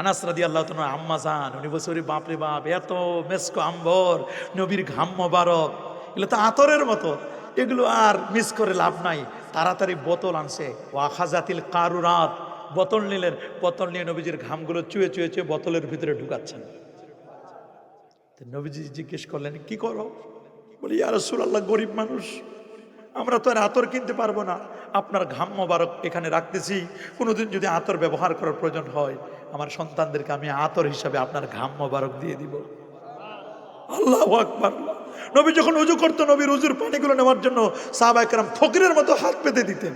আনাস রাদি আল্লাহ তোমার আম্মা উনি বলছে, ওরে বাপরে বাপ, এত মেসকো আম্বর, নবীর ঘাম মোবারক, এগুলো তো আতরের মতো, এগুলো আর মিস করে লাভ নাই। তাড়াতাড়ি বোতল আনছে। ওয়াখাজাতিল কারুরাত, বোতল নিলেন, বোতল নিয়ে নবীজির ঘামগুলো চুয়ে চুয়ে চুয়ে বোতলের ভিতরে ঢুকাচ্ছেন। নবীজি জিজ্ঞেস করলেন, কি করো? বলি আর আল্লাহ গরিব মানুষ, আমরা তো আর আতর কিনতে পারব না। আপনার ঘাম মোবারক এখানে রাখতেছি, কোনোদিন যদি আতর ব্যবহার করার প্রয়োজন হয় আমার সন্তানদেরকে আমি আতর হিসাবে আপনার ঘাম মোবারক দিয়ে দিব। আল্লাহ আকবার। নবী যখন উজু করতো, নবীর উজুর পানিগুলো নেওয়ার জন্য সাহবাইকরাম ফকিরের মতো হাত পেতে দিতেন।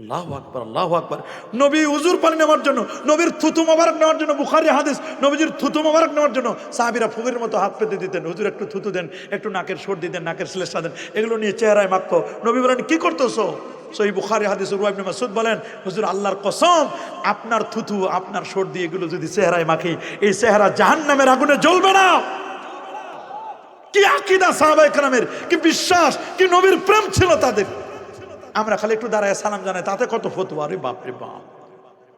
আল্লাহ আকবর আল্লাহ আকবর। নবী উজুর পানি নেওয়ার জন্য, নবীর থুতু মোবারক নেওয়ার জন্য, বুখারি হাদিস, নবীজির থুতু মোবারক নেওয়ার জন্য সাহাবিরা ফকিরের মতো হাত পেতে দিতেন। হুজুর একটু থুতু দেন, একটু নাকের সর্দি দেন, নাকের শ্লেষা দেন, এগুলো নিয়ে চেহারায় মাখতো। নবী বলেন, কি করতেছো? সই বুখারি হাদিস রুয়াইব মাসুদ বলেন, হুজুর, আল্লাহর কসম, আপনার থুতু, আপনার সর্দি, এগুলো যদি চেহারায় মাখি, এই চেহারা জাহান্নামের আগুনে জ্বলবে না। কি আকিদা কালামের কি বিশ্বাস, কি নবীর প্রেম ছিল তাদের। আমরা খালি একটু দাঁড়ায় সালাম জানাই, তাতে কত ফতুয়া? রে বাপরে বাপ।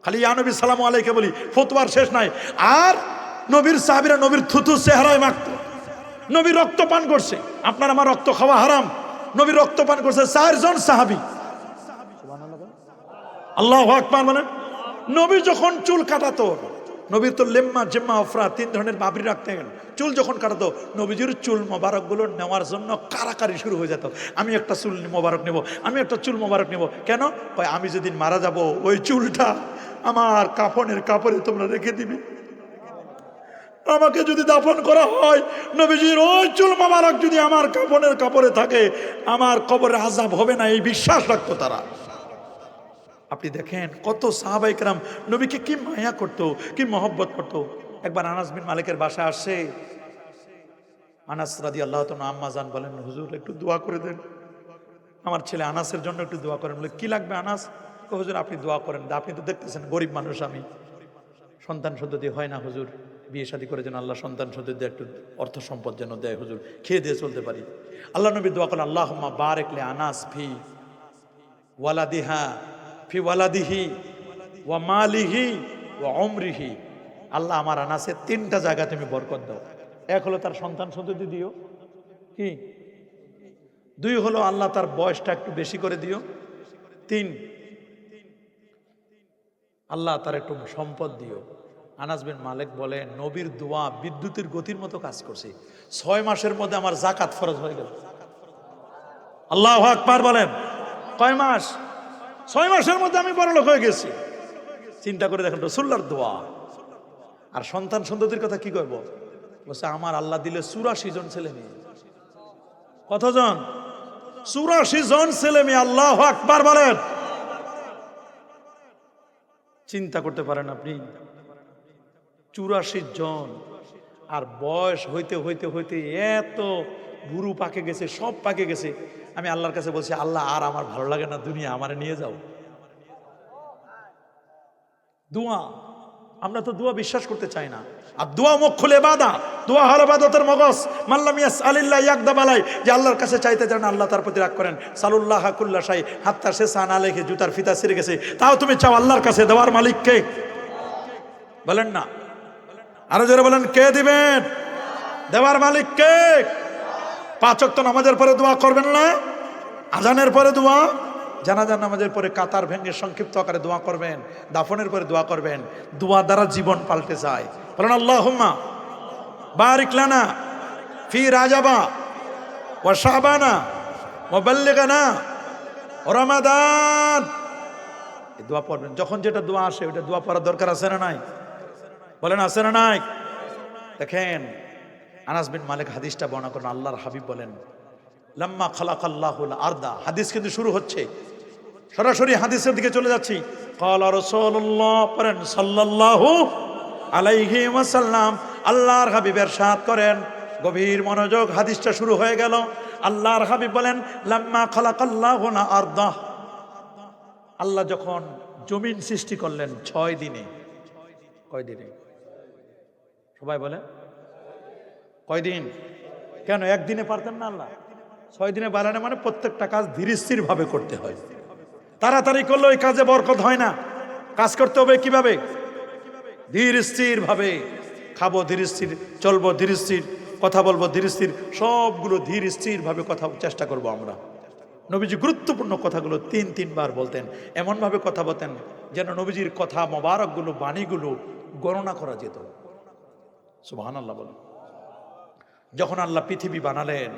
খালি ইয়া নবী সালাম আলাইকে বলি, ফতুয়ার শেষ নাই। আর নবীর সাহাবিরা নবীর থুতু চেহারায় মাখত। নবী রক্ত পান করছে। আপনার আমার রক্ত খাওয়া হারাম। নবী রক্ত পান করছে চারজন সাহাবি। আল্লাহ আকবার মানে নবী যখন চুল কাটাতো নবীর তো লেম্মা, জেম্মা অফরা তিন ধরনের বাবরি রাখতেন চুল যখন কাটাতো, নবীজির চুল মোবারকগুলো নেওয়ার জন্য কারাকারি শুরু হয়ে যেত। আমি একটা চুল মোবারক নেব, আমি একটা চুল মোবারক নেব। কেন? আমি যেদিন মারা যাব, ওই চুলটা আমার কাফনের কাপড়ে তোমরা রেখে দিবি। আমাকে যদি দাফন করা হয়, নবীজির ওই চুল মোবারক যদি আমার কাফনের কাপড়ে থাকে, আমার কবরে আজাব হবে না, এই বিশ্বাস রাখতো তারা। আপনি দেখেন কত সাহাবাইকরাম নবীকে কি মায়া করতো, কি মহব্বত করতো। একবার আনাস বিন মালিকের বাসা আসে। আনাস রাদি আল্লাহ আম্মা জান বলেন, হুজুর, একটু দোয়া করে দেন। আমার ছেলে আনাসের জন্য একটু দোয়া করেন। বলে, কি লাগবে আনাস? হুজুর, আপনি দোয়া করেন। আপনি তো দেখতেছেন, গরিব মানুষ আমি। সন্তান সন্ততি হয় না, হুজুর। বিয়ে শাদী করে যেন আল্লাহ সন্তান সন্ততি একটু অর্থ সম্পদ যেন দেয়, হুজুর। খেয়ে দিয়ে চলতে পারি। আল্লাহ নবী দোয়া করেন আল্লাহ বারেকলে আনাস ফি ওয়ালা ওয়ালাদিহা ফি ওয়ালাদিহি ওয়া মালিহি ওয়া অমরিহি আল্লাহ আমার আনাসে তিনটা জায়গা তুমি বরকত দাও। এক হলো তার সন্তান সন্ততি দিও। কি? দুই হলো আল্লাহ তার বয়সটা একটু বেশি করে দিও। তিন, আল্লাহ তার একটু সম্পদ দিও। আনাস বিন মালিক বলে, নবীর দোয়া বিদ্যুতের গতির মতো কাজ করছে। ছয় মাসের মধ্যে আমার জাকাত ফরজ হয়ে গেল। আল্লাহ আকবার বলেন। কয় মাস? ছয় মাসের মধ্যে আমি বড় লোক হয়ে গেছি। চিন্তা করে দেখেন রসুল্লার দোয়া। আর সন্তান সন্ততির কথা কি করব বলছে, আমার আল্লাহ দিলে চুরাশি জন ছেলে মেয়ে। কতজন? চুরাশি জন ছেলে মেয়ে, আল্লাহ আকবার বলেন। চিন্তা করতে পারেন আপনি, চুরাশি জন, আর বয়স হইতে হইতে হইতে এত বুড়ু পাকে গেছে, সব পাকে গেছে। আমি আল্লাহর কাছে বলছি, আল্লাহ, আর আমার ভালো লাগে না দুনিয়া, আমারে নিয়ে যাও। দোয়া, আমরা তো দোয়া বিশ্বাস করতে চাই না। আর দোয়া মুখ খুলে বাদা দোয়া হল বাদতের মগজ। মাল্লাম ইয়াস আলিল্লাহ ইয়াকদা যে আল্লাহর কাছে চাইতে চান আল্লাহ তার প্রতি রাগ করেন। সালুল্লাহ হাকুল্লা সাই হাত্তার সে সানা লেখে জুতার ফিতা ছিঁড়ে গেছে। তাও তুমি চাও আল্লাহর কাছে দেওয়ার মালিককে? বলেন না। আরও জোরে বলেন, কে দিবেন? দেওয়ার মালিক কে পাঁচক তো নামাজের পরে দোয়া করবেন না? আজানের পরে দোয়া? জানাজার নামাজের পরে কাতার ভেঙে সংক্ষিপ্ত আকারে দোয়া করবেন, দাফনের পরে দোয়া করবেন, দোয়া দ্বারা জীবন পাল্টে যায়। বলেন আল্লাহ হুম্মা বারিক লানা ফি রাজাবা ও শাহবানা ও রমাদান। দোয়া পড়বেন। যখন যেটা দোয়া আসে, ওইটা দোয়া পড়ার দরকার আছে না নাই? বলেন, আছে না নাই? দেখেন আনাস বিন মালিক হাদিসটা বর্ণনা করেন, আল্লাহর হাবিব বলেন, লাম্মা খালাক আল্লাহুল আর্দা। হাদিস কিন্তু শুরু হচ্ছে। সরাসরি হাদিসের দিকে চলে যাচ্ছি। কল রসল্লাহ পড়েন, সাল্লাল্লাহু আলাইহি ওয়াসাল্লাম। আল্লাহর হাবিবের সাথ করেন। গভীর মনোযোগ হাদিসটা শুরু হয়ে গেল। আল্লাহর হাবিব বলেন, লাম্মা খালাক আল্লাহুল আর্দা। আল্লাহ যখন জমিন সৃষ্টি করলেন ছয় দিনে। কয় দিনে? সবাই বলে কয়দিন কেন, একদিনে পারতেন না আল্লাহ? ছয় দিনে বাড়ানো মানে প্রত্যেকটা কাজ ধীরস্থির ভাবে করতে হয়। তাড়াতাড়ি করলে ওই কাজে বরকত হয় না। কাজ করতে হবে কীভাবে? ধীর স্থির ভাবে খাব ধীর স্থির চলবো ধীর স্থির কথা বলব ধীর স্থির সবগুলো ধীর স্থির ভাবে কথা চেষ্টা করব আমরা। নবীজি গুরুত্বপূর্ণ কথাগুলো তিন, তিনবার বলতেন। এমনভাবে কথা বলতেন যেন নবীজির কথা, মোবারকগুলো, বাণীগুলো গণনা করা যেত। সুবাহান আল্লাহ বলেন। যখন আল্লাহ পৃথিবী বানালেন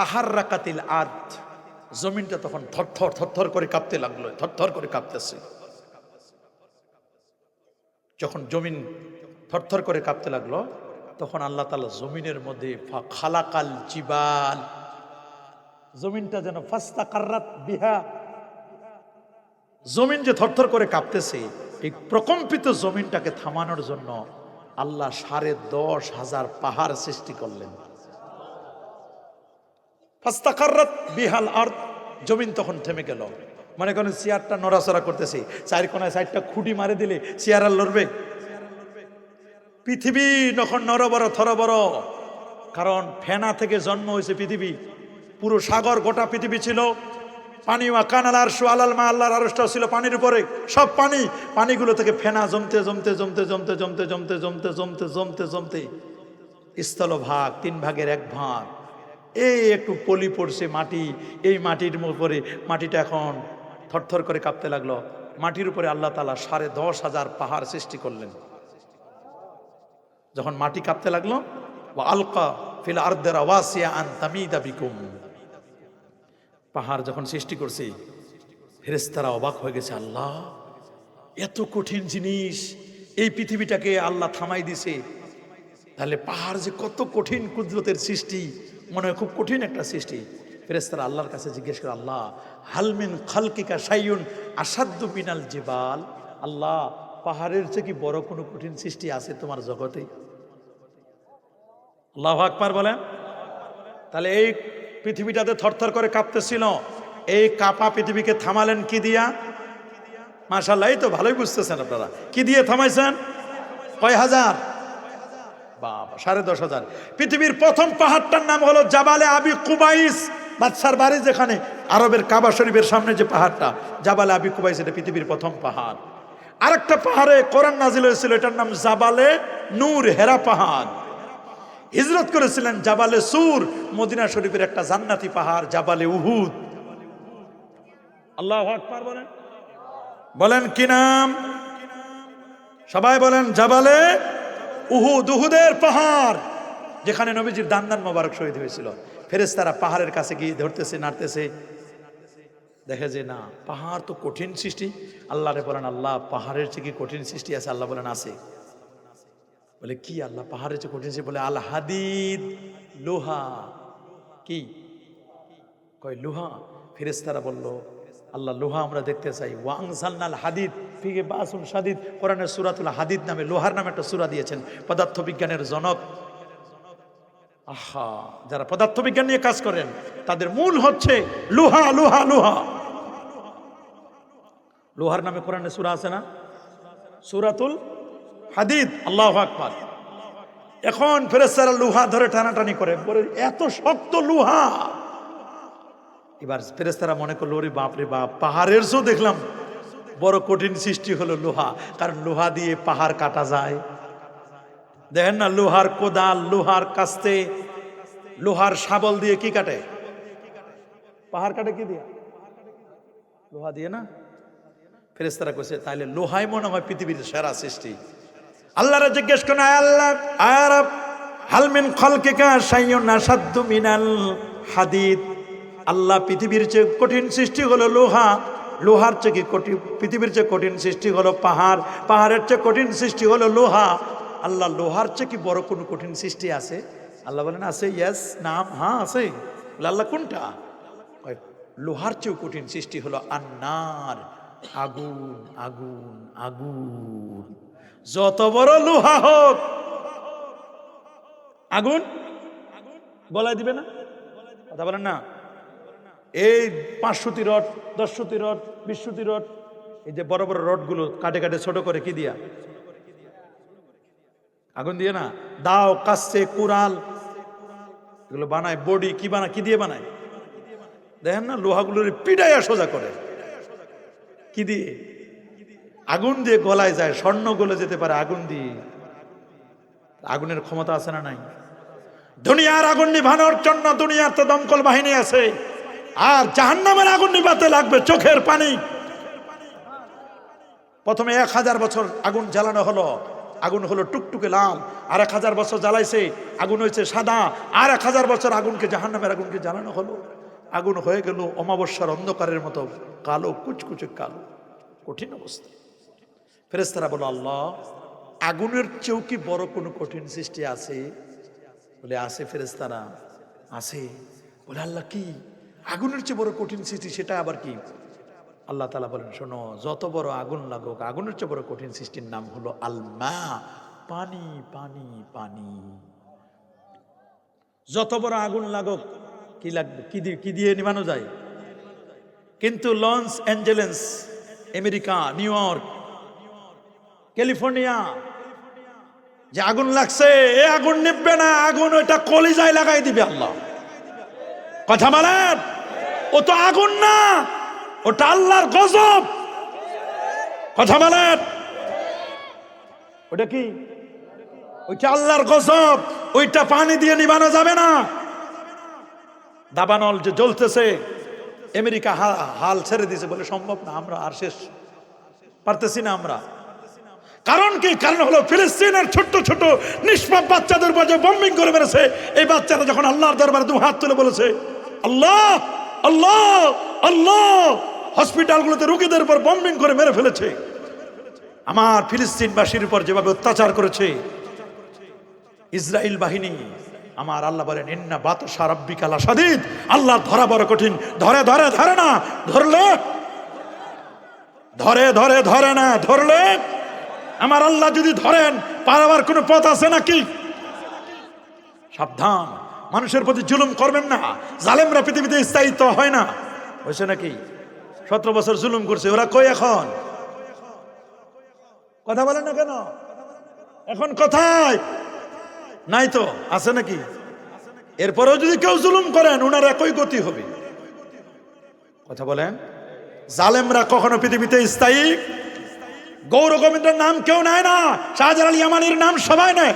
তাহার রাকাতিল আর্থ জমিনটা তখন থরথর থরথর করে কাঁপতে লাগল, থরথর করে কাঁপতেছে। যখন জমিন থরথর করে কাঁপতে লাগল, তখন আল্লাহ তালা জমিনের মধ্যে খালাকাল জিবাল, জমিনটা যেন ফাস্তা কার্রাত বিহা, জমিন যে থরথর করে কাঁপতেছে, এই প্রকম্পিত জমিনটাকে থামানোর জন্য আল্লাহ সাড়ে দশ হাজার পাহাড় সৃষ্টি করলেন। বিহাল আর জমিন তখন থেমে গেল। মনে করেন চেয়ারটা নড়াচড়া করতেছে। চার কোনায় সাইডটা খুঁটি মারে দিলে চেয়ার আর লড়বে। পৃথিবী তখন নরবর, থরবর। কারণ ফেনা থেকে জন্ম হয়েছে পৃথিবী। পুরো সাগর গোটা পৃথিবী ছিল। পানি কানাল আর আলাল মা, আল্লাহর আরসটাও ছিল পানির উপরে। সব পানি, পানিগুলো থেকে ফেনা জমতে জমতে জমতে জমতে জমতে জমতে জমতে জমতে জমতে জমতে। স্থলভাগ তিন ভাগের এক ভাগ। এই একটু পলি পড়ছে মাটি, এই মাটির উপরে, মাটিটা এখন থরথর করে কাঁপতে লাগল। মাটির উপরে আল্লাহ তালা সাড়ে দশ হাজার পাহাড় সৃষ্টি করলেন। যখন মাটি কাঁপতে লাগল আলকা ফিল আর্দের আওয়াসিয়া আন তামিদা বিকুম। পাহাড় যখন সৃষ্টি করছে ফেরেস্তারা অবাক হয়ে গেছে, আল্লাহ, এত কঠিন জিনিস, এই পৃথিবীটাকে আল্লাহ থামাই দিছে। তাহলে পাহাড় যে কত কঠিন কুদরতের সৃষ্টি, মনে হয় খুব কঠিন একটা সৃষ্টি। ফেরেস্তারা আল্লাহর কাছে জিজ্ঞেস করে, আল্লাহ হালমিন খালকিকা সাইয়ুন আসাদ্য মিনাল জিবাল? আল্লাহ, পাহাড়ের চেয়ে কি বড় কোনো কঠিন সৃষ্টি আছে তোমার জগতে? আল্লাহ আকবার বলেন। তাহলে এই পৃথিবীটাতে থরথর করে কাঁপতেছিল। এই কাপা পৃথিবীকে থামালেন কি দিয়া? মাশাল্লাহ এই তো ভালোই বুঝতেছেন আপনারা। কি দিয়ে থামাইছেন? কয় হাজার? বাবা, সাড়ে দশ হাজার। পৃথিবীর প্রথম পাহাড়টার নাম হলো জাবালে আবি কুবাইস, বাদশার বাড়ি যেখানে আরবের কাবা শরীফের সামনে যে পাহাড়টা। জাবালে আবি কুবাইস, এটা পৃথিবীর প্রথম পাহাড়। আরেকটা পাহাড়ে কোরআন নাজিল হয়েছিল, এটার নাম জাবালে নূর হেরা পাহাড়। হিজরত করেছিলেন জাবালে সুর মদিনা শরীফের একটা জান্নাতি পাহাড় জাবালে উহুদ। আল্লাহ আকবার বলেন। বলেন কি নাম? সবাই বলেন জাবালে উহুদ উহুদের পাহাড় যেখানে নবীজির দান দান মোবারক শহীদ হয়েছিল। ফেরেস্তারা পাহাড়ের কাছে গিয়ে ধরতেছে নাড়তেছে। দেখে যে না পাহাড় তো কঠিন সৃষ্টি। আল্লাহরে বলেন আল্লাহ পাহাড়ের চেয়ে কি কঠিন সৃষ্টি আছে? আল্লাহ বলেন আছে। বলে, কি আল্লাহ পাহাড়ের চেয়ে কঠিন সৃষ্টি বলে, আল হাদিদ, লোহা। কি? কয়, লোহা। ফেরেস্তারা বলল, আল্লাহ, লোহা আমরা দেখতে চাই। ওয়াংসালনাল হাদিদ ফিকে বাসুন সাদিদ কোরআনের সুরাতুল হাদিদ নামে, লোহার নামে একটা সুরা দিয়েছেন পদার্থ বিজ্ঞানের জনক। আহা, যারা পদার্থ বিজ্ঞান নিয়ে কাজ করেন, তাদের মূল হচ্ছে লোহা লোহা লোহা। লোহার নামে কোরআনে সুরা আছে না? সুরাতুল হাদিদ, আল্লাহ আকবার। এখন ফেরেস্তারা লোহা ধরে টানাটানি করে এত শক্ত লোহা! এবার ফেরেস্তারা মনে করল, ওরে বাপরে বাপ, পাহাড়ের চেয়েও দেখলাম, বড় কঠিন সৃষ্টি হলো লোহা, কারণ লোহা দিয়ে পাহাড় কাটা যায়। দেখেন না, লোহার কোদাল, লোহার কাস্তে, লোহার শাবল দিয়ে কি কাটে? পাহাড় কাটে কি দিয়ে? লোহা দিয়ে না? ফেরেস্তারা কইছে, তাইলে লোহাই মনে হয় পৃথিবীর সেরা সৃষ্টি। আল্লাহরা জিজ্ঞেস করেন, আয় আল্লাহ আয়ারব হালমিন খলকিকা সাইয়ুন মিনাল হাদিদ। আল্লাহ পৃথিবীর চেয়ে কঠিন সৃষ্টি হলো লোহা, লোহার চেয়ে কঠিন, পৃথিবীর চেয়ে কঠিন সৃষ্টি হলো পাহাড়, পাহাড়ের চেয়ে কঠিন সৃষ্টি হলো লোহা। আল্লাহ লোহার চেয়ে কি বড় কোনো কঠিন সৃষ্টি আছে? আল্লাহ বলেন, আছে ইয়েস নাম হ্যাঁ আছে। আল্লাহ কোনটা? লোহার চেয়েও কঠিন সৃষ্টি হলো আন্নার, আগুন আগুন আগুন। যত বড় লোহা হোক। আগুন? বলাই দিবে না? কথা বলেন না। এই পাঁচশোটি রড, দশশোটি রড, বিশশোটি রড, এই যে বড় বড় রডগুলো কাটে কাটে ছোট করে কি দিয়া? আগুন দিয়ে না? দাও, কাস্তে, কুড়াল। এগুলো বানায়, বডি কি বানায়, কি দিয়ে বানায়? দেখেন না, লোহাগুলোর পিডাইয়া সোজা করে। কি দিয়ে? আগুন দিয়ে গলায় যায়, স্বর্ণ গলে যেতে পারে আগুন দিয়ে। আগুনের ক্ষমতা আছে না নাই? দুনিয়ার আগুন নিভানোর জন্য দুনিয়ার তো দমকল বাহিনী আছে। আর জাহান্নামের আগুন নিভাতে লাগবে চোখের পানি। প্রথমে এক হাজার বছর আগুন জ্বালানো হলো। আগুন হলো টুকটুকে লাল। আর এক হাজার বছর জ্বালাইছে। আগুন হয়েছে সাদা। আর এক হাজার বছর আগুনকে, জাহান্নামের আগুনকে জ্বালানো হলো। আগুন হয়ে গেল অমাবস্যার অন্ধকারের মতো, কালো কুচকুচে কালো, কঠিন অবস্থা। ফেরেস্তারা বলো, আল্লাহ, আগুনের চেয়েও কি বড় কোনো কঠিন সৃষ্টি আছে? বলে, আছে ফেরেস্তারা আছে। বলে, আল্লাহ, কি? আগুনের চেয়ে বড় কঠিন সৃষ্টি, সেটা আবার কি? আল্লাহ তালা বলেন, শোনো, যত বড় আগুন লাগুক, আগুনের চেয়ে বড় কঠিন সৃষ্টির নাম হলো আলমা, পানি পানি পানি। যত বড় আগুন লাগুক, কি লাগবে? কি দিয়ে কি দিয়ে নিবানো যায়? কিন্তু Los Angeles America, New York California. যে আগুন লাগছে, এ আগুন নিববে না, আগুন ওইটা কলিজায় লাগাই দিবে আল্লাহ। কথা বলেন? ও তো আগুন না, ওটা আল্লাহর গজব। কথা বলেন? ওটা কি? ওইটা আল্লাহর গজব। ওইটা পানি দিয়ে নিবানো যাবে না। দাবানল যে জ্বলতেছে, আমেরিকা হাল ছেড়ে দিয়েছে বলে সম্ভব না, আমরা আর শেষ। পারতেছি না আমরা। কারণ কি? কারণ হলো ফিলিস্তিনের ছোট্ট ছোট নিষ্পাপ বাচ্চাদের উপর যে বম্বিং করে মেরেছে। এই বাচ্চারা যখন আল্লাহর দরবারে দু হাত তুলে বলেছে, আল্লাহ আল্লাহ আল্লাহ! হসপিটালগুলোতে রুগীদের উপর বম্বিং করে মেরে ফেলেছে। আমার ফিলিস্তিনবাসীর উপর যেভাবে অত্যাচার করেছে ইসরায়েল বাহিনী, আমার আল্লাহ বলেন, ইন্না বাতসা রব্বিকালা সাদিদ আল্লাহ ধরা বড় কঠিন। ধরে ধরে ধরে না, ধরলে? ধরে ধরে ধরে না, ধরলে? আমার আল্লাহ যদি ধরেন পারাবার কোনো পথ আছে নাকি? সাবধান। মানুষের প্রতি জুলুম করবেন না। জালেমরা পৃথিবীতে স্থায়িত্ব হয় না। হয়েছে নাকি? সতেরো বছর জুলুম করছে। ওরা কই এখন? কথা বলেন না কেন? এখন কোথায়? নাই তো। আছে নাকি? এরপরেও যদি কেউ জুলুম করেন ওনার একই গতি হবে। কথা বলেন? জালেমরা কখনো পৃথিবীতে স্থায়ী গৌর গোবিন্দের নাম কেউ নেয় না, শাহজালাল ইয়ামানির নাম সবাই নেয়।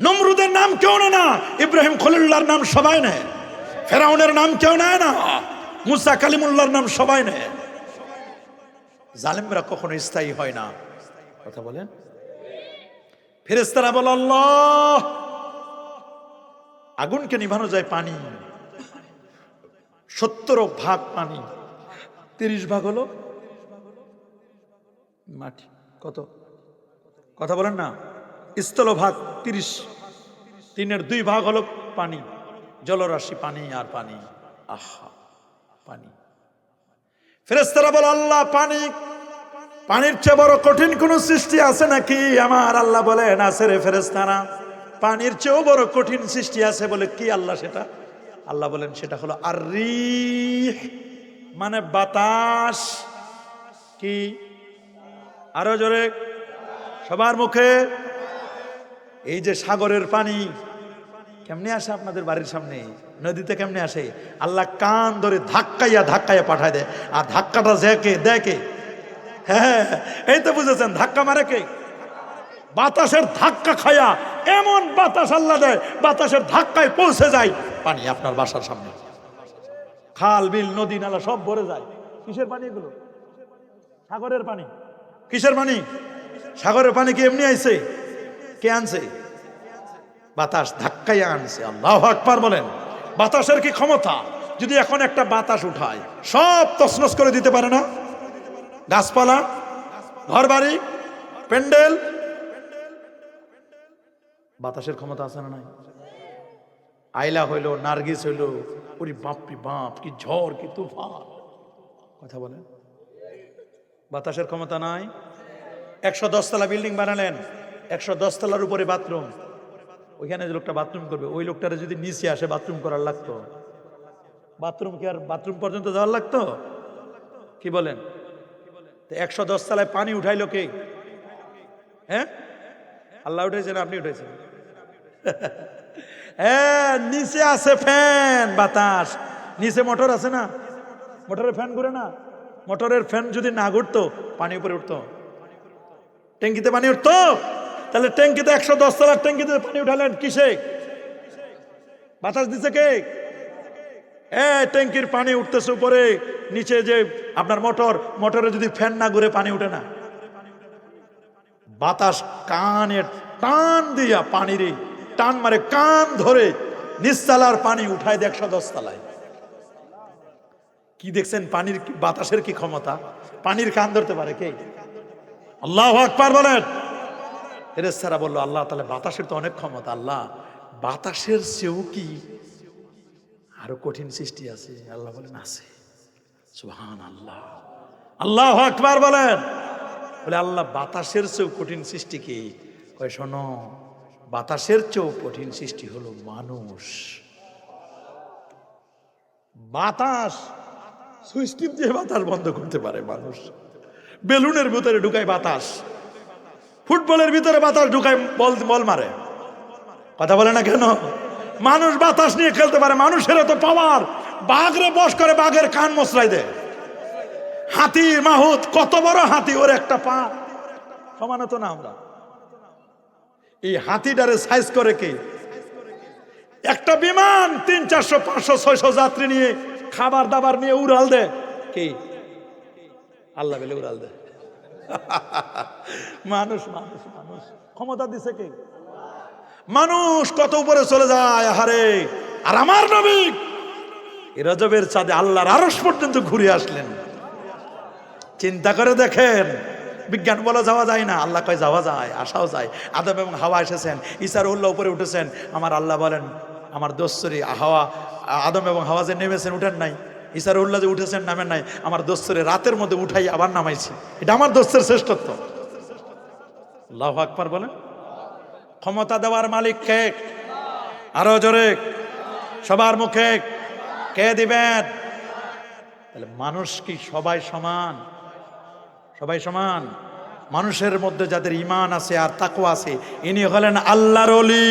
নমরুদের নাম কেউ নেয় না, ইব্রাহিম খলিল্লার নাম সবাই নেয়। ফেরাউনের নাম কেউ নেয় না, মুসা কালিমুল্লাহর নাম সবাই নেয়। জালেমরা কখনো স্থায়ী হয় না। কথা বলেন। ফেরেস্তারা বল, আল্লাহ! আগুনকে নিভানো যায় পানি। সত্তর ভাগ পানি। তিরিশ ভাগ হলো মাটি, কত? কথা বলেন না। স্থল ভাগ তিরিশ। তিনের দুই ভাগ হলো পানি, জলরাশি পানি আর পানি। আহা, পানি। ফেরেস্তারা বল, আল্লাহ, পানি, পানির চেয়ে বড় কঠিন কোন সৃষ্টি আছে নাকি? আমার আল্লাহ বলেন, আছে রে ফেরেস্তারা পানির চেয়েও বড় কঠিন সৃষ্টি আছে বলে কি আল্লাহ সেটা? আল্লাহ বলেন, সেটা হলো আর মানে বাতাস। কি? আরও জোরে। সবার মুখে। এই যে সাগরের পানি, কেমনে আসে আপনাদের বাড়ির সামনে? নদীতে কেমনে আসে? আল্লাহ কান ধরে ধাক্কাইয়া ধাক্কাইয়া পাঠায় দেয়। আর ধাক্কাটা দেখে দেখে হ্যাঁ এই তো বুঝেছেন, ধাক্কা মারে কে? বাতাসের ধাক্কা খায়া এমন বাতাস আল্লাহ দেয়, বাতাসের ধাক্কায় পৌঁছে যায় পানি আপনার বাসার সামনে। খাল, বিল, নদী, নালা সব ভরে যায়। কিসের পানি এগুলো? সাগরের পানি। কিসের পানি? সাগরের পানি কি এমনি আইছে? কে আনছে? বাতাস ধাক্কাই আনছে। আল্লাহ আকবার বলেন। বাতাসের কি ক্ষমতা? যদি এখন একটা বাতাস উঠায়, সব তছনছ করে দিতে পারে না? গাছপালা ঘর বাড়ি প্যান্ডেল। বাতাসের ক্ষমতা আছে না নাই? আইলা হইল, নার্গিস হইল, ওরি বাপরি বাপ, কি ঝড়, কি তুফান। কথা বলেন। বাতাসের ক্ষমতা নাই। একশো দশতলা বিল্ডিং বানালেন, একশো দশতলার উপরে বাথরুম। ওইখানে যে লোকটা বাথরুম করবে, ওই লোকটারে যদি নিচে আসে, বাথরুম করার লাগতো। বাথরুম কি আর বাথরুম পর্যন্ত যাওয়ার লাগতো? কি বলেন? একশো দশ তলায় পানি উঠাইলো কে? হ্যাঁ? আল্লাহ উঠেছেন আপনি উঠেছেন হ্যাঁ নিচে আছে ফ্যান, বাতাস। নিচে মোটর আছে না? মোটরে ফ্যান ঘুরে না? মোটরের ফ্যান যদি না ঘুরতো, পানি উপরে উঠতো। ট্যাঙ্কিতে পানি উঠতো? তাহলে ট্যাঙ্কিতে একশো দশ তলার ট্যাঙ্কিতে পানি উঠালেন কিসে? বাতাস দিছে কে? এ, ট্যাঙ্কির পানি উঠতেছে উপরে, নিচে যে আপনার মোটর, মোটরে যদি ফ্যান না ঘুরে পানি উঠে না। বাতাস কানে টান দিয়া পানির, টান মারে কান ধরে নিচতলার পানি উঠায় দেয় একশো দশ তলায় কি দেখছেন? পানির বাতাসের কি ক্ষমতা? পানির কান ধরতে পারে কে? আল্লাহ আকবার বলেন। ফেরেস্তারা বলল, আল্লাহ তাহলে বাতাসের তো অনেক ক্ষমতা, আল্লাহ। বাতাসের চেয়েও কি আরও কঠিন সৃষ্টি আছে? আল্লাহ বলেন, আছে। সুহান আল্লাহ আল্লাহ আকবার বলেন। বলে, আল্লাহ, বাতাসের চেয়েও কঠিন সৃষ্টি কি? কয়, শোনো, বাতাসের চেয়েও কঠিন সৃষ্টি হলো মানুষ। বাতাস সুইচ টিপ দিয়ে বাতাস বন্ধ করতে পারে মানুষ। বেলুনের ভিতরে ঢুকায় বাতাস। ফুটবলের ভিতরে বাতাস ঢুকায় বল বল মারে। কথা বলে না কেন? মানুষ বাতাস নিয়ে খেলতে পারে। মানুষের তো পাওয়ার বাঘরে বস করে বাঘের কান মশলাই দেয়। হাতি, মাহুত, কত বড় হাতি, ওর একটা পা। সমান তো না আমরা। এই হাতিটারে সাইজ করে কে? একটা বিমান, তিন, চারশো, পাঁচশো, ছয়শো যাত্রী নিয়ে খাবার দাবার নিয়ে উড়াল দে। কি? আল্লাহ বেলে উড়াল দে। মানুষ মানুষ মানুষ। ক্ষমতা দিছে কে? মানুষ কত উপরে চলে যায় হারে আর আমার নবী রজবের চাঁদে আল্লাহর আরস পর্যন্ত ঘুরে আসলেন। চিন্তা করে দেখেন বিজ্ঞান বলা যাওয়া যায় না। আল্লাহ কয় যাওয়া যায় আসাও যায়। আদম এবং হাওয়া এসেছেন ইসার উল্লাহ উপরে উঠেছেন। আমার আল্লাহ বলেন আমার দোস্তরি হাওয়া, আদম এবং হাওয়া যে নেমেছেন উঠেন নাই ইসার উল্লাহ যে উঠেছেন নামেন নাই, আমার দোস্তরে রাতের মধ্যে উঠাই আবার নামাইছি। এটা আমার দোস্তের শ্রেষ্ঠত্ব। আল্লাহ আকবার বলেন। ক্ষমতা দেওয়ার মালিক কে? আরও জোরে। সবার মুখে কে দিবেন? তাহলে মানুষ কি সবাই সমান? সবাই সমান? মানুষের মধ্যে যাদের ইমান আছে আর তাকু আছে, ইনি হলেন আল্লাহর অলি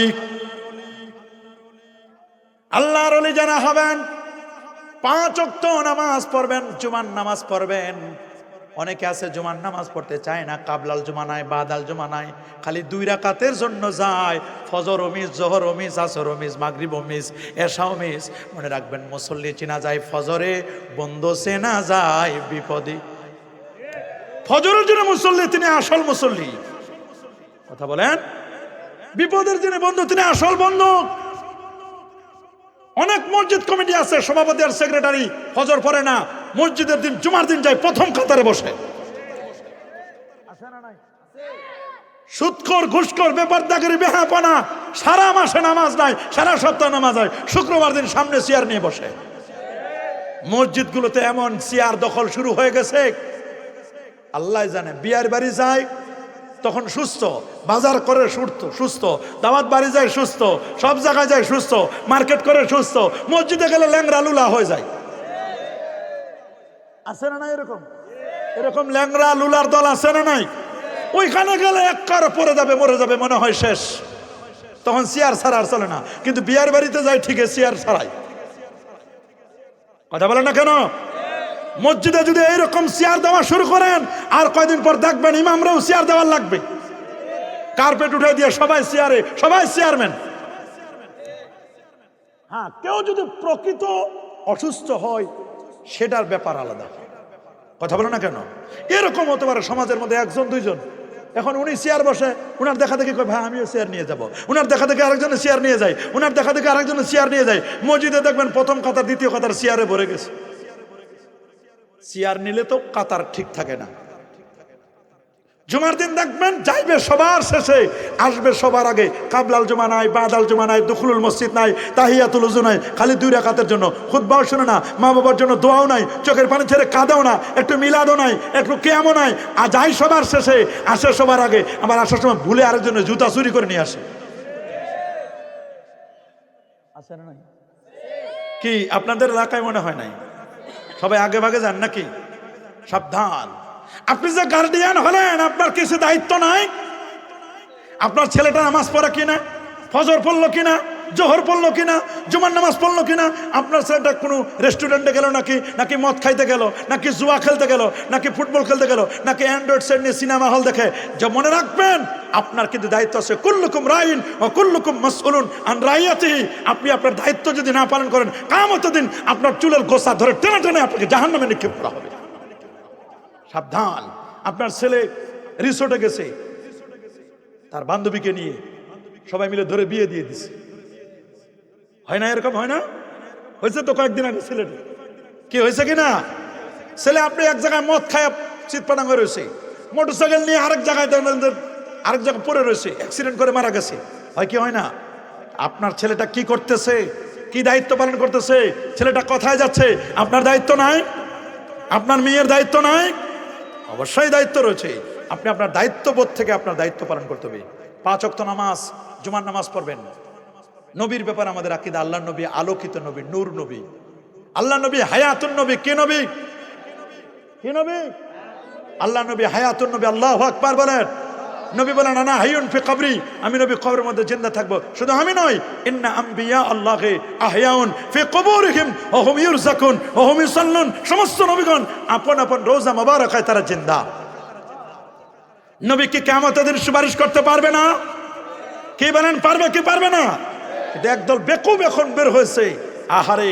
আল্লাহর অলি যারা হবেন, পাঁচ অক্ত নামাজ পড়বেন, জুমার নামাজ পড়বেন। অনেকে আছে জুমার নামাজ পড়তে চায় না, কাবলাল জুমা নাই, বাদাল জুমা নাই, খালি দুই রাকাতের জন্য যায়। ফজর অমিস জহর অমিস আসর অমিস মাগরিব অমিস এশা অমিস মনে রাখবেন, মুসল্লি চিনা যায় ফজরে, বন্ধ চেনা যায় বিপদে। ফজরের জন্য মুসল্লি, তিনি আসল মুসল্লি। কথা বলেন? বিপদের দিনে বন্ধু, তিনি আসল বন্ধু। মসজিদ কমিটি আছে, সভাপতি আর সেক্রেটারি, ফজর পড়ে না। মসজিদের দিন, জুমার দিন যায়, প্রথম কাতারে বসে। সুৎকর ঘুষকর ব্যাপার দাগের বেহাপনা সারা মাসে নামাজ নাই, সারা সপ্তাহ নামাজ হয় শুক্রবার দিন সামনে চেয়ার নিয়ে বসে। মসজিদগুলোতে এমন চেয়ার দখল শুরু হয়ে গেছে। আল্লাহ জানে, বিয়ার বাড়ি যায় তখন সুস্থ। বাজার করে সুস্থ সুস্থ। দাওয়াত বাড়ি যায় সুস্থ। সব জায়গায় যায় সুস্থ। মার্কেট করে সুস্থ। মসজিদে গেলে ল্যাংরা লুলা হয়ে যায়। আছে না নাই এরকম? এরকম ল্যাংরা লুলার দল আছে না নাই? ওইখানে গেলে এক কার পরে যাবে, মরে যাবে, মনে হয় শেষ। তখন চেয়ার ছাড়া আর চলে না। কিন্তু বিয়ার বাড়িতে যায় ঠিক চেয়ার ছাড়াই কথা বলে না কেন? মসজিদে যদি এইরকম চেয়ার দেওয়া শুরু করেন, আর কয়দিন পর দেখবেন ইমামরাও চেয়ার দেওয়ার লাগবে। কার্পেট উঠে দিয়ে সবাই চেয়ারে সবাই চেয়ারম্যান। হ্যাঁ কেউ যদি প্রকৃত অসুস্থ হয়, সেটার ব্যাপার আলাদা। কথা বলো না কেন? এরকম হতে পারে সমাজের মধ্যে একজন, দুইজন। এখন উনি চেয়ার বসে, উনার দেখা দেখি কয়, ভাই, আমিও চেয়ার নিয়ে যাব। উনার দেখা দেখি আরেকজনের চেয়ার নিয়ে যায়, উনার দেখা দেখে আরেকজনের চেয়ার নিয়ে যায়। মসজিদে দেখবেন প্রথম কথা দ্বিতীয় কথার চেয়ারে ভরে গেছে। চেয়ার নিলে তো কাতার ঠিক থাকে না। জুমার দিন দেখবেন যাইবে সবার শেষে আসবে সবার আগে। কাবলাল জমা নাই বাদাল জমা নাই দুখুলুল মসজিদ নাই তাহিয়াতুল উজু নাই খালি দুই রাকাতের জন্য। খুদ্বাও শুনে না মা বাবার জন্য দোয়াও নাই চোখের পানি ছেড়ে কাঁদাও না একটু মিলাদও নাই একটু কেমও নাই। আর যাই সবার শেষে আসে সবার আগে। আমার আসার সময় ভুলে আরেকজনের জুতা চুরি করে নিয়ে আসে। আসে না কি আপনাদের এলাকায় মনে হয় নাই? সবাই আগে ভাগে যান নাকি? সাবধান। আপনি যে গার্ডিয়ান হলেন, আপনার কিছু দায়িত্ব নাই? আপনার ছেলেটা নামাজ পড়ে কিনা? ফজর পড়ল কিনা? জোহর পড়ল কিনা, জুমার নামাজ পড়ল কিনা, আপনার ছেলেটা কোনো রেস্টুরেন্টে গেল নাকি নাকি মদ খাইতে গেল, নাকি জুয়া খেলতে গেল, নাকি ফুটবল খেলতে গেল, নাকি অ্যান্ড্রয়েড সেট নিয়ে সিনেমা হল দেখে, যা মনে রাখবেন, আপনার কিন্তু দায়িত্ব আছে, কুল্লুকুম রাইন ও কুল্লুকুম মাসউলুন আন রাইয়াতিহি। আপনি আপনার দায়িত্ব যদি না পালন করেন কামত দিন আপনার চুলের গোসা ধরে টেনে টেনে আপনাকে জাহান্নামে নিক্ষেপ করা হবে। সাবধান। আপনার ছেলে রিসোর্টে গেছে, তার বান্ধবীকে নিয়ে সবাই মিলে ধরে বিয়ে দিয়ে দিছে। হয় না এরকম হয় না? হয়েছে তো কয়েকদিন আগে ছেলেটা। কি হয়েছে কি না? ছেলে আপনি এক জায়গায় মদ খায় চিৎপাটাঙ্গ রয়েছে। মোটর সাইকেল নিয়ে আরেক জায়গায় আরেক জায়গায় পড়ে রয়েছে অ্যাক্সিডেন্ট করে মারা গেছে। হয় কি হয় না? আপনার ছেলেটা কি করতেছে? কি দায়িত্ব পালন করতেছে? ছেলেটা কোথায় যাচ্ছে? আপনার দায়িত্ব নাই? আপনার মেয়ের দায়িত্ব নাই? অবশ্যই দায়িত্ব রয়েছে। আপনি আপনার দায়িত্ববোধ থেকে আপনার দায়িত্ব পালন করতে হবে। পাঁচ অক্ত নামাজ, জুমার নামাজ পড়বেন। নবীর ব্যাপারে আমাদের আকিদা, আল্লাহ নবী, আলোকিত নবী, নূর নবী। আল্লাহ নবী হায়াতুন নবী, কে নবী? কে নবী? আল্লাহ নবী হায়াতুন নবী, আল্লাহ আকবার বলেন। নবী বলেন, আনা হাইয়ুন ফি কবরি। আমি নবী কবরের মধ্যে জিন্দা থাকব। শুধু আমি নই ইন্না আম্বিয়া আল্লাহে আহয়াউন ফি কবরিহিম, ওয়া হুম ইউরজাকুন, ওয়া হুম ইউসাল্লুন। সমস্ত নবীগণ আপন আপন রোজা মোবারকায় তারা জিন্দা। নবী কি কিয়ামতের দিন সুপারিশ করতে পারবে না? কে বলেন, পারবে কি পারবে না? এটা একদল বেকুব এখন বের হয়েছে। আহারে,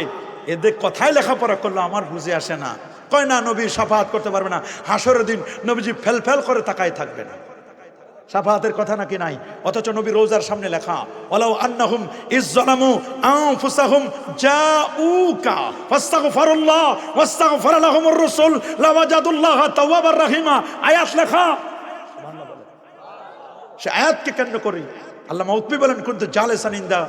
এদের কথাই লেখাপড়া করল আমার বুঝে আসে না। কয় না, নবী সাফাহাত করতে পারবে না। হাসরের দিন নবীজি ফেল ফেল করে তাকাই থাকবে না। সাফাহাতের কথা নাকি নাই? অথচ নবী রোজার সামনে লেখা ওলাউ আন্নাহুম ইজ্জালামু আনফুসাহুম জাউকা ফাস্তাগফিরুল্লাহ ওয়াস্তাগফার লাহুমুর রাসূল, লাওয়াজাদুল্লাহ তাওয়াবার রহিমা। আয়াত লেখা। সে আয়াতকে কেন্দ্র করি আল্লাহ মৌতবি বলেন, কিন্তু জালেসান ইন্দা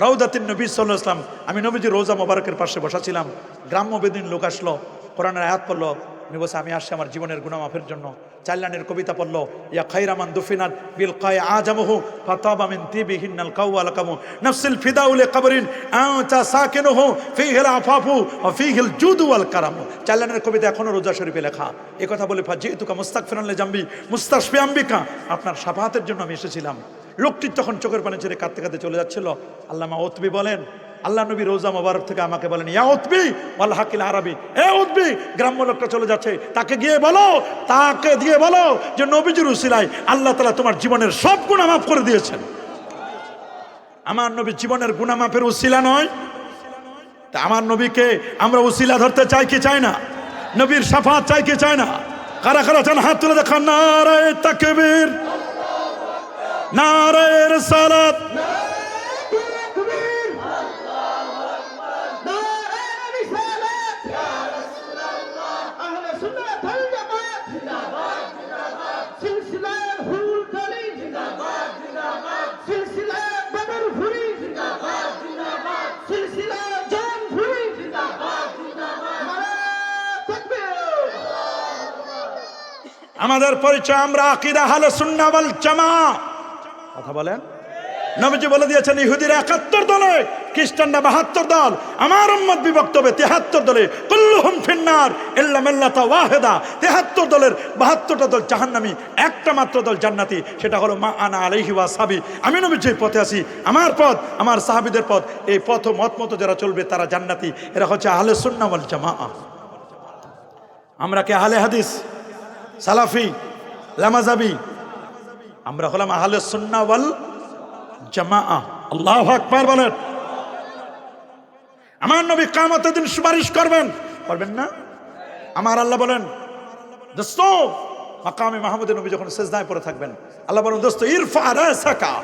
রাউদাতিন নবী সাল্লাহ ইসলাম আমি নবীজি রোজা মোবারকের পাশে বসাছিলাম। গ্রাম্য বেদিন লোক আসলো কোরআনের আয়াত পড়ল। উনি বলছে, আমি আসছি আমার জীবনের গুণামাফের জন্য। চাল্লানের কবিতা পড়ল, ইয়া খাইরামান দুফিনাত বিল কায় আজামহু ফাতাবা মিন তিবিহিন্নাল কাওয়াল কামু নাফসিল ফিদাউল কবরিন আতা সাকিনুহু ফিহিল আফাফু ওয়া ফিহিল জুদু ওয়াল কারামু। চাল্লানের কবিতা এখনও রোজা শরীফে লেখা। এই কথা বলে, ফাজিতুকা মুস্তাগফিরান লিজামবি মুস্তাশফি আম্বিকা। আপনার সাফাহাতের জন্য আমি এসেছিলাম। লোকটির তখন চোখের পানি ছেড়ে কাঁদতে কাঁদতে চলে যাচ্ছিল, আল্লামা ওতবি বলেন, আল্লাহ নবী রোজা মোবারক থেকে আমাকে বলেন, ইয়া উতবি আল্লাহ হাকিল আরবি, এ উতবি, গ্রাম্য লোকটা চলে যাচ্ছে, তাকে গিয়ে বলো, তাকে দিয়ে বলো যে নবীজির উসিলায় আল্লাহ তালা তোমার জীবনের সব গুণা মাফ করে দিয়েছেন। আমার নবী জীবনের গুণা মাফের উসিলা নয়। তা আমার নবীকে আমরা উসিলা ধরতে চাই কি চাই না? নবীর সাফাত চাই কি চাই না? কারা কারা চান হাত তুলে দেখান, নারায় তাকবীর নারায় সালাত। আমাদের পরিচয় আমরা আকিদা হালে সুন্নাওয়াল জামা কথা বলেন। নবীজি বলে দিয়েছেন, ইহুদিরা একাত্তর দলে, খ্রিস্টানরা বাহাত্তর দল, আমার উম্মত বিভক্ত হবে তেহাত্তর দলে। কুল্লুহুম ফিন্নার, ইল্লা মিল্লাতা ওয়াহিদা। তেহাত্তর দলের বাহাত্তরটা দল জাহান্নামি, একটা মাত্র দল জান্নাতি, সেটা হলো মা আনা আলাইহি ওয়া সাবি আমি নবী পথে আছি, আমার পথ, আমার সাহাবীদের পথ, এই পথ মত মতো যারা চলবে তারা জান্নাতি। এরা হচ্ছে আহলে সুন্নাহ ওয়াল জামাআ। আমরা কে আহলে হাদিস, সালাফি, লামাজাবি আমরা হলাম আহলে সুন্না ওয়াল জামা আল্লাহ আকবার বলেন। আমার নবী কামতের দিন সুপারিশ করবেন। করবেন না? আমার আল্লাহ বলেন, দোস্ত, মাকামে মাহমুদের নবী যখন সেজদায় পড়ে থাকবেন, আল্লাহ বলেন, দোস্ত, ইরফা রাসাকা,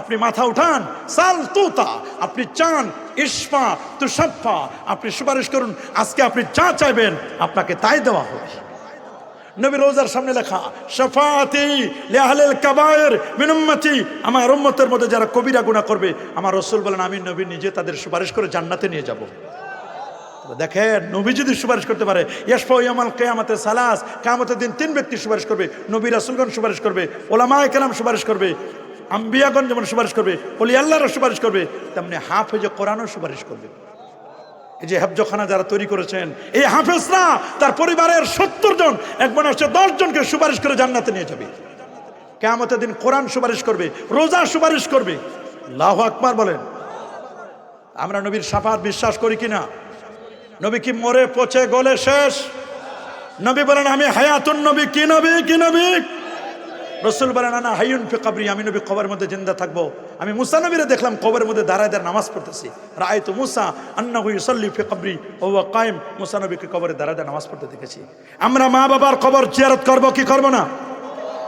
আপনি মাথা উঠান, সাল তুতা, আপনি চান ইসফা তুষাফা আপনি সুপারিশ করুন, আজকে আপনি যা চাইবেন, আপনাকে তাই দেওয়া হবে। নবী রোজার সামনে লেখা শফাতি লেহালেল কাবায়ের মিনুম্মতি আমার উম্মতের মধ্যে যারা কবিরা গুণা করবে, আমার রসুল বলেন, আমি নবী নিজে তাদের সুপারিশ করে জান্নাতে নিয়ে যাব। দেখেন, নবী যদি সুপারিশ করতে পারে ইয়াসফা ইয়ামাল কেয়ামতের সালাস। কেয়ামতের দিন তিন ব্যক্তি সুপারিশ করবে, নবী রাসুলগণ সুপারিশ করবে, ওলামায় কেরাম সুপারিশ করবে, আম্বিয়াগণ যেমন সুপারিশ করবে অলি আল্লাহরা সুপারিশ করবে, তেমনি হাফেজ কোরআনও সুপারিশ করবে। এই যে হেফজখানা যারা তৈরি করেছেন, এই হাফেজরা তার পরিবারের সত্তর জন এক মনে হচ্ছে দশ জনকে সুপারিশ করে জান্নাতে নিয়ে যাবে। কেমতের দিন কোরআন সুপারিশ করবে, রোজা সুপারিশ করবে। লাহ আকবার বলেন। আমরা নবীর সাফাত বিশ্বাস করি কিনা? নবী কি মরে পচে গলে শেষ? নবী বলেন, আমি হায়াতুন নবী, কি নবী কি নবী? রসুল বলে, না হাইয়ুন ফি কাবরি, আমি নবী কবরের মধ্যে জিন্দা থাকব। আমি মুসা নবীরে দেখলাম, কবরের মধ্যে দাঁড়ায় দাঁড় নামাজ পড়তেছি। রায় তো মুসা আন্না হুই সল্লি ফি কাবরি ও কায়েম। মুসা নবীকে কবরে দাঁড়ায় দাঁড় নামাজ পড়তে দেখেছি। আমরা মা বাবার কবর জিয়ারত করব, কি করব না?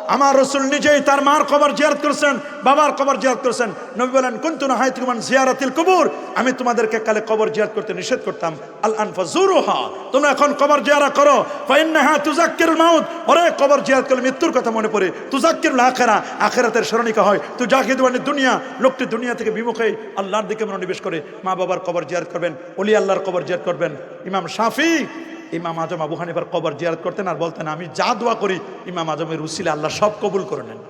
আমার রসুল নিজেই তার মার কবর জিয়ারত করেছেন, বাবার কবর জিয়ারত করেছেন। নবী বলেন, কুন্তু না হাইতুমান জিয়ারাতিল কবুর? আমি তোমাদেরকে কালে কবর জিয়ারত করতে নিষেধ করতাম। আল জুরুহা তোমরা এখন কবর জিয়ারা করো। ফাইন্নাহা তুজাক্কির মাউত। ওরে কবর জিয়ারত করলে মৃত্যুর কথা মনে পড়ে। তুজাক্কির আখেরা, আখেরাতের স্মরণিকা হয়। তু জাকিদ মানে দুনিয়া, লোকটি দুনিয়া থেকে বিমুখে আল্লাহর দিকে মনোনিবেশ করে। মা বাবার কবর জিয়ারত করবেন অলি আল্লাহর কবর জিয়ারত করবেন। ইমাম শাফি ইমাম আজম আবু হানিফার কবর জিয়ারত করতেন আর বলতেন, আমি যা দোয়া করি, ইমাম আজমের উসিলে আল্লাহ সব কবুল করে নেন।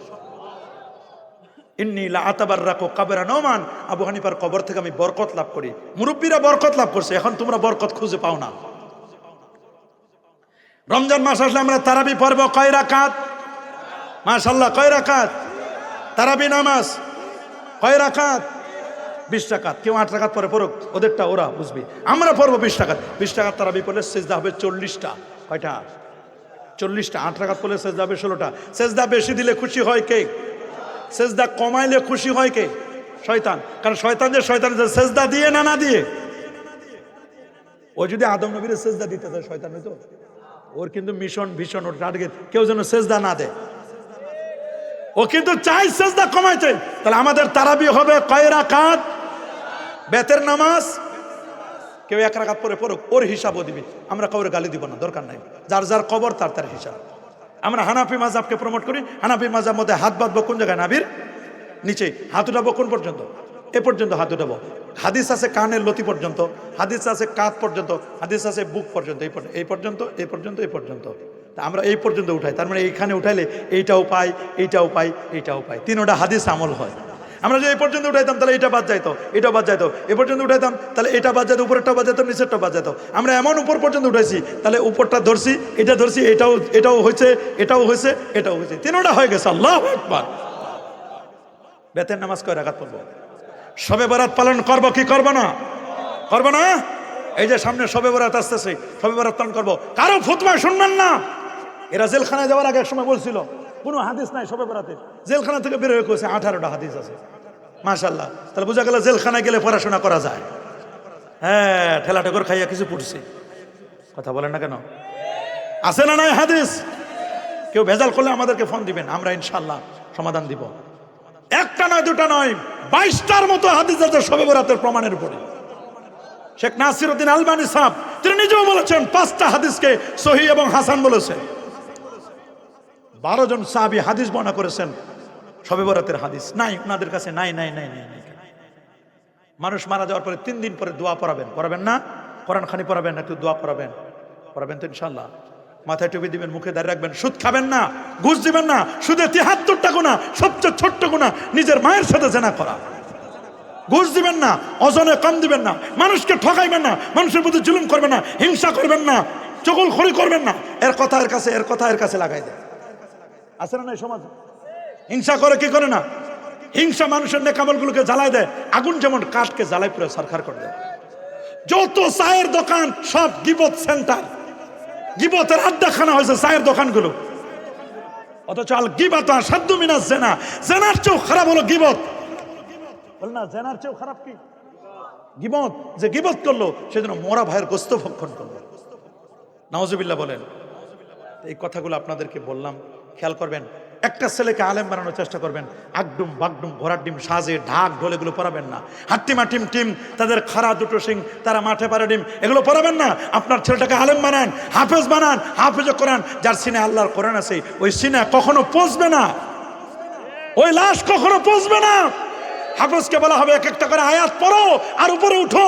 আতাবার নমান কবর থেকে আমি বরকত লাভ করি। মুরব্বীরা বরকত লাভ করছে, এখন তোমরা বরকত খুঁজে পাও না। রমজান মাস আসলে আমরা তারাবি তারাবি নামাজ, কয় রাকাত? বিশ টাকাত কেউ আট টাকাত পরে পড়ুক, ওদেরটা ওরা বুঝবি। আমরা পড়ব বিশ টাকাত বিশ টাকাত তারাবি পড়লে সেজদা হবে চল্লিশটা। কয়টা? চল্লিশটা। আট টাকাত পড়লে সেজদা হবে ষোলোটা। সেজদা বেশি দিলে খুশি হয় কে? সেজদা কমাইলে খুশি হয় কে? শয়তান। কারণ শয়তান যে শয়তান সেজদা দিয়ে না না দিয়ে? ও যদি আদম নবীর সেজদা দিতে চায়, শয়তান হইতো? ওর কিন্তু মিশন ভীষণ, ওর টার্গেট। কেউ যেন সেজদা না দেয়। ও কিন্তু চাই সেজদা কমাইতে। তাহলে আমাদের তারাবি হবে কয় রাকাত? বেতের নামাজ? কেউ এক রাকাত পরে পড়ুক, ওর হিসাবও দিবি। আমরা কাউরে গালি দিব না, দরকার নাই। যার যার কবর, তার তার হিসাব। আমরা হানাফি মাজাবকে প্রমোট করি, হানাফি মাজাব মধ্যে হাত বাঁধবো কোন জায়গায় নাবির নিচে। হাত উঠাবো কোন পর্যন্ত? এ পর্যন্ত হাত উঠাবো। হাদিস আছে কানের লতি পর্যন্ত, হাদিস আছে কাত পর্যন্ত, হাদিস আছে বুক পর্যন্ত, এই পর্যন্ত এই পর্যন্ত এই পর্যন্ত এই পর্যন্ত। আমরা এই পর্যন্ত উঠাই, তার মানে এইখানে উঠাইলে এইটাও পাই এইটাও পাই এইটাও পাই। তিনোটা হাদিস আমল হয়। আমরা যদি এই পর্যন্ত উঠাইতাম, তাহলে এটা বাদ যাইতো এটা বাদ যাইতো। এ পর্যন্ত উঠাইতাম, তাহলে এটা বাদ যাইতো, উপরেরটা বাদ যাইতো, নিচেরটা বাদ যাইতো। আমরা এমন উপর পর্যন্ত উঠাইছি, তাহলে উপরটা ধরছি, এটা ধরছি, এটাও এটাও হয়েছে এটাও হয়েছে এটাও হয়েছে তিনোটা হয়ে গেছে, আল্লাহ একবার বেতের নামাজ কয় রাখাত পড়ব? সবে বরাত পালন করব কি করব না? করব না? এই যে সামনে সবে বরাত আসতেছে সবে বরাত পালন করব। কারও ফুতমা শুনবেন না। এরা জেলখানায় যাওয়ার আগে এক সময় বলছিল, কোনো হাদিস নাই সবে বরাতে জেলখানা থেকে বের হয়ে কইছে, আঠারোটা হাদিস আছে। মাশাল্লাহ তাহলে বোঝা গেল জেলখানায় গেলে পড়াশোনা করা যায়। হ্যাঁ ঠেলা ঠেকর খাইয়া কিছু পড়ছে। কথা বলেন না কেন? আছে না নয় হাদিস? কেউ ভেজাল করলে আমাদেরকে ফোন দিবেন, আমরা ইনশাল্লাহ সমাধান দিব। একটা নয়, দুটা নয়, বাইশটার মতো হাদিস আছে সবে বরাতের প্রমাণের উপরে। শেখ নাসির উদ্দিন আলবানী সাহেব, তিনি নিজেও বলেছেন, পাঁচটা হাদিসকে সহি এবং হাসান বলেছেন বারো জন সাহাবি হাদিস বর্ণনা করেছেন। সবে বরাতের হাদিস। নাই ওনাদের কাছে নাই নাই নাই নাই নাই। মানুষ মারা যাওয়ার পরে তিন দিন পরে দোয়া পড়াবেন। পড়াবেন না? কোরআন খানি পড়াবেন একটু দোয়া পড়াবেন? পড়াবেন তো ইনশাল্লাহ মাথায় টুপি দিবেন, মুখে দাঁড়িয়ে রাখবেন, সুদ খাবেন না, ঘুষ দিবেন না সুদে তিহাত্তরটা গুণা সবচেয়ে ছোট্ট গুণা নিজের মায়ের সাথে জেনা করা। ঘুষ দিবেন না অজনে কম দিবেন না, মানুষকে ঠকাইবেন না, মানুষের প্রতি জুলুম করবেন না, হিংসা করবেন না চকল খড়ি করবেন না। এর কথা এর কাছে, এর কথা এর কাছে লাগাই দেয় আছে না সমাজ? হিংসা করে কি করে না? হিংসা মানুষের নেকামলগুলোকে জ্বালায় দেয়। আগুন যেমন কাঠকে জ্বালাই পুরো সরকার করে দেয়। যত চায়ের দোকান, সব গিবত সেন্টার। গিবতের আড্ডাখানা হয়েছে চায়ের দোকানগুলো। অথচ আল গিবাত সাধ্য মিনাস জেনা। জেনার চেয়েও খারাপ হলো গিবত। বল না, জেনার চেয়েও খারাপ কি? গিবত, যে গিবত করল সেজন্য মরা ভাইয়ের গোস্ত ভক্ষণ করল। নওয়াজবিল্লাহ বলেন। এই কথাগুলো আপনাদেরকে বললাম। খেয়াল করবেন একটা ছেলেকে আলেম বানানোর চেষ্টা করবেন। আগডুম বাগডুম ঘোড়ার ডিম সাজে ঢাক ঢোল এগুলো পড়াবেন না। হাট্টিমা টিম টিম, তাদের খারা দুটো সিং তারা মাঠে পারে ডিম, এগুলো পড়াবেন না। আপনার ছেলেটাকে আলেম বানান, হাফেজ বানান হাফেজ কোরআন, যার সিনে আল্লাহর কোরআন আছে, ওই সিনে কখনো পচবে না। ওই লাশ কখনো পচবে না। হাফেজকে বলা হবে এক একটা করে আয়াত পড়ো আর উপরে উঠো।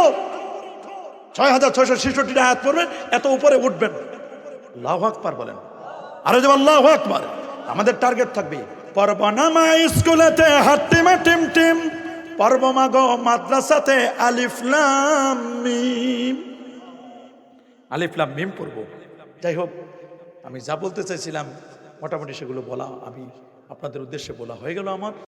ছয় হাজার ছয়শো ছেষট্টিটা আয়াত পড়বেন, এত উপরে উঠবেন। আল্লাহ আকবার বলেন। আরও যে আল্লাহ আকবার। আমাদের টার্গেট থাকবে। পর্বনামা স্কুলেতে হাট্টিমা টিম টিম পর্বমা গো মাদ্রাসাতে আলিফলাম মিম। আলিফলাম মিম পড়ব। যাই হোক আমি যা বলতে চাইছিলাম মোটামুটি সেগুলো বলা আমি আপনাদের উদ্দেশ্যে বলা হয়ে গেল আমার।